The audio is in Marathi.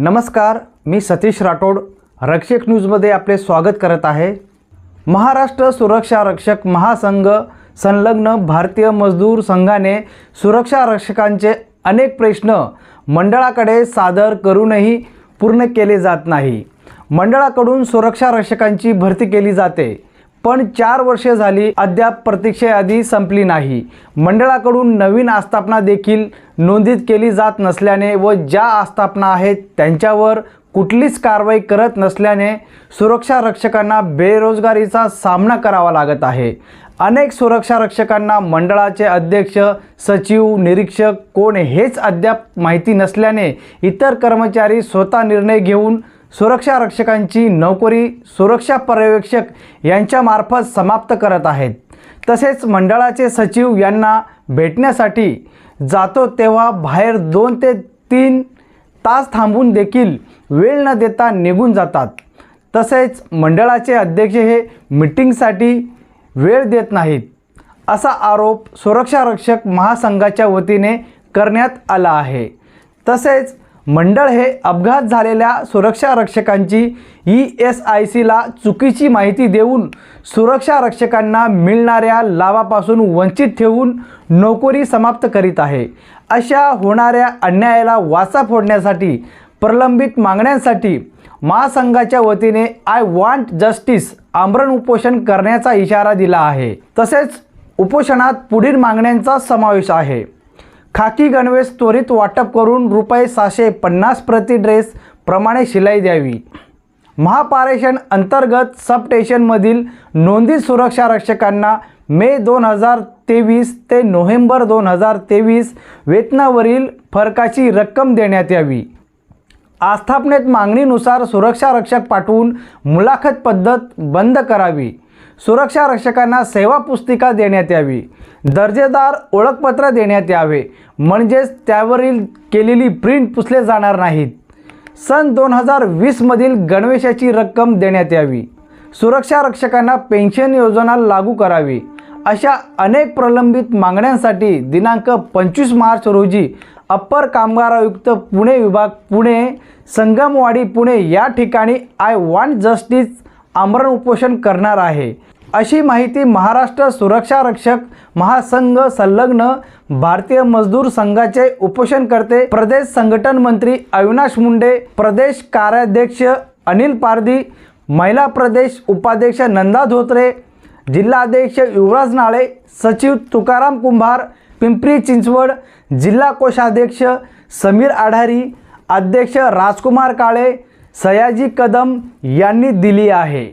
नमस्कार मी सतीश राठोड. रक्षक न्यूजमध्ये आपले स्वागत करत आहे. महाराष्ट्र सुरक्षा रक्षक महासंघ संलग्न भारतीय मजदूर संघाने सुरक्षा रक्षकांचे अनेक प्रश्न मंडळाकडे सादर करूनही पूर्ण केले जात नाही. मंडळाकडून सुरक्षा रक्षकांची भरती केली जाते. पण चार वर्षे झाली अद्याप प्रतीक्षा यादी संपली नाही. मंडळाकडून नवीन आस्थापना देखील नोंदीत केली जात नसल्याने व ज्या आस्थापना आहेत त्यांच्यावर कुठलीच कारवाई करत नसल्याने सुरक्षा रक्षकांना बेरोजगारीचा सामना करावा लागत आहे. अनेक सुरक्षा रक्षकांना मंडळाचे अध्यक्ष सचिव निरीक्षक कोण हेच अद्याप माहिती नसल्याने इतर कर्मचारी स्वतः निर्णय घेऊन सुरक्षा रक्षकांची नोकरी सुरक्षा पर्यवेक्षक यांच्यामार्फत समाप्त करत आहेत. तसेच मंडळाचे सचिव यांना भेटण्यासाठी जातो तेव्हा बाहेर दोन ते तीन तास थांबून देखील वेळ न देता निघून जातात. तसेच मंडळाचे अध्यक्ष हे मिटिंगसाठी वेळ देत नाहीत. असा आरोप सुरक्षा रक्षक महासंघाच्या वतीने करण्यात आला आहे. तसेच मंडळ हे अपघात झालेल्या सुरक्षा रक्षकांची ई एस आय सीला चुकीची माहिती देऊन सुरक्षा रक्षकांना मिळणाऱ्या लाभापासून वंचित ठेवून नोकरी समाप्त करीत आहे. अशा होणाऱ्या अन्यायाला वाचा फोडण्यासाठी प्रलंबित मागण्यांसाठी महासंघाच्या वतीने आय वॉन्ट जस्टिस आमरण उपोषण करण्याचा इशारा दिला आहे. तसेच उपोषणात पुढील मागण्यांचा समावेश आहे. खाकी गणवेश त्वरित वाटप करून रुपये सहाशे पन्नास प्रति ड्रेस प्रमाणे शिलाई द्यावी. महापारेषण अंतर्गत सबस्टेशनमधील नोंदीत सुरक्षा रक्षकांना मे दोन हजार तेवीस ते नोव्हेंबर दोन हजार तेवीस वेतनावरील फरकाची रक्कम देण्यात यावी. आस्थापनेत मागणीनुसार सुरक्षा रक्षक पाठवून मुलाखत पद्धत बंद करावी. सुरक्षा रक्षकांना सेवा पुस्तिका देण्यात यावी. दर्जेदार ओळखपत्र देण्यात यावे. म्हणजेच त्यावरील केलेली प्रिंट पुसले जाणार नाहीत. सन दोन हजार वीसमधील गणवेशाची रक्कम देण्यात यावी. सुरक्षा रक्षकांना पेन्शन योजना लागू करावी. अशा अनेक प्रलंबित मागण्यांसाठी दिनांक पंचवीस मार्च रोजी अप्पर कामगार आयुक्त पुणे विभाग पुणे संगमवाडी पुणे या ठिकाणी आय वॉन्ट जस्टिस आमरण उपोषण करणार आहे. अशी माहिती महाराष्ट्र सुरक्षा रक्षक महासंघ संलग्न भारतीय मजदूर संघाचे उपोषणकर्ते प्रदेश संघटन मंत्री अविनाश मुंडे प्रदेश कार्याध्यक्ष अनिल पारधी महिला प्रदेश उपाध्यक्ष नंदा धोत्रे जिल्हाध्यक्ष युवराज नाळे सचिव तुकाराम कुंभार पिंपरी चिंचवड जिल्हा कोषाध्यक्ष समीर आढारी अध्यक्ष राजकुमार काळे सयाजी कदम यांनी दिली आहे.